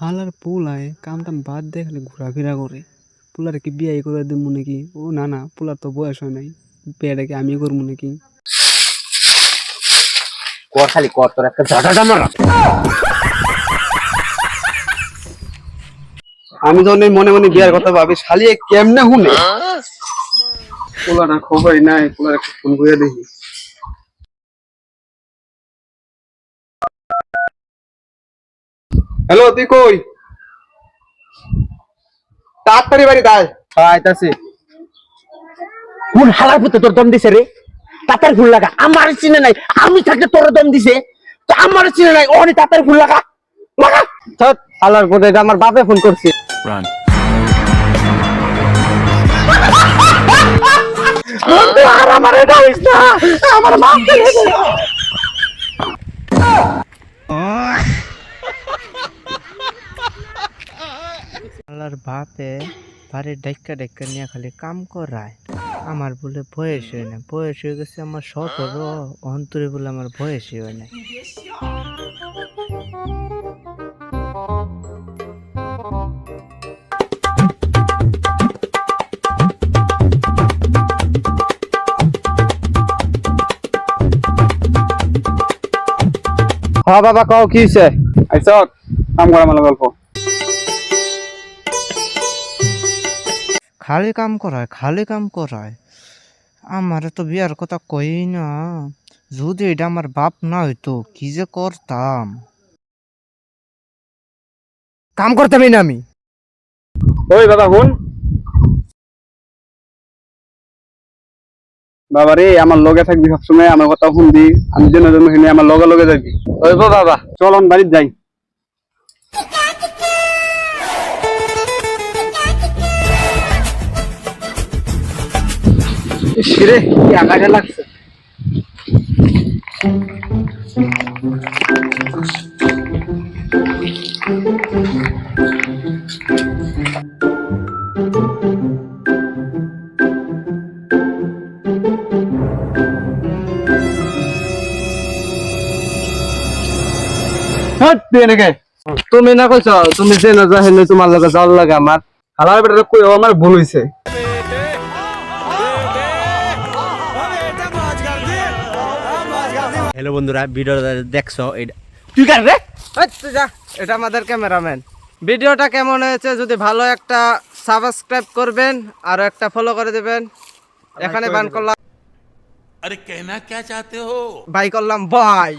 হালার পোলায় কাম টাম বাদ দিয়ে খালি ঘোরাফেরা করে। পোলার কি বিয়ে করে দেবো নাকি? ও না না পোলার তো বয়স হয় নাই। বিয়েটা কি আমি করব নাকি? কর খালি কর তোর একটা ঝাঁটাটা মারা। আমি যখন মনে মনে বিয়ার কথা ভাবি শালি এ কেমনে হুনে? পোলাটা খবরই নাই পোলার একটা ফোন করে দেখি। হ্যালো তুই কই? তাড়াতাড়ি বাড়ি তাই আইতাছি। কোন হালার পুতে তোর দম দিছে রে? তাতার ফুল লাগা। আমার চিনে নাই আমি থাকলে তোর দম দিছে। তো আমার চিনে নাই ওখানে তাতার ফুল লাগা। লাগা। চল হালার পুতে এটা আমার বাপে ফোন করছে। বন্ধু, আমার এটা হইছ না। আমার মা আল্লাহর বাপে বাড়ির ডাইকা ডাইকা নিয়ে খালি কাম করায়। আমার বলে বয়স হয় না বয়স হয়ে গেছে আমার সতেরো অন্তরে বলে আমার বয়সই হয় না হ্যাঁ বাবা কও কি হইছে? আইছ কাম করা মানে গল্প। খালি কাম করায় খালি কাম করায়। আমার তো বিয়ার কথা কই না যদি এটা আমার বাপ না হইতো কি যে করতাম? কাম করতামই না আমি। ওই বাবা হুন। বাবা রে আমার লগে থাকবি সবসময় আমার কথা শুনবি আমি যেন যেন শুনি আমার লগে লগে যাবি। ওই বাবা। চলন বাড়ির যাই। সিরে কি আকাশে লাগছে? এনেকে। তুমি না কইছ তুমি যে না যা হেলে তোমার লগে যাওয়ার লাগে আমার। হালার বেটা কই আমার ভুল হইছে। হ্যালো বন্ধুরা ভিডিওটা দেখছ? এটা তুই কার রে? তুই যা। এটা আমাদের ক্যামেরাম্যান। ভিডিওটা কেমন হয়েছে যদি ভালো একটা সাবস্ক্রাইব করবেন আর একটা ফলো করে দেবেন। এখানে বান করলাম আরে কেনা কে চাতে হো? ভাই করলাম ভাই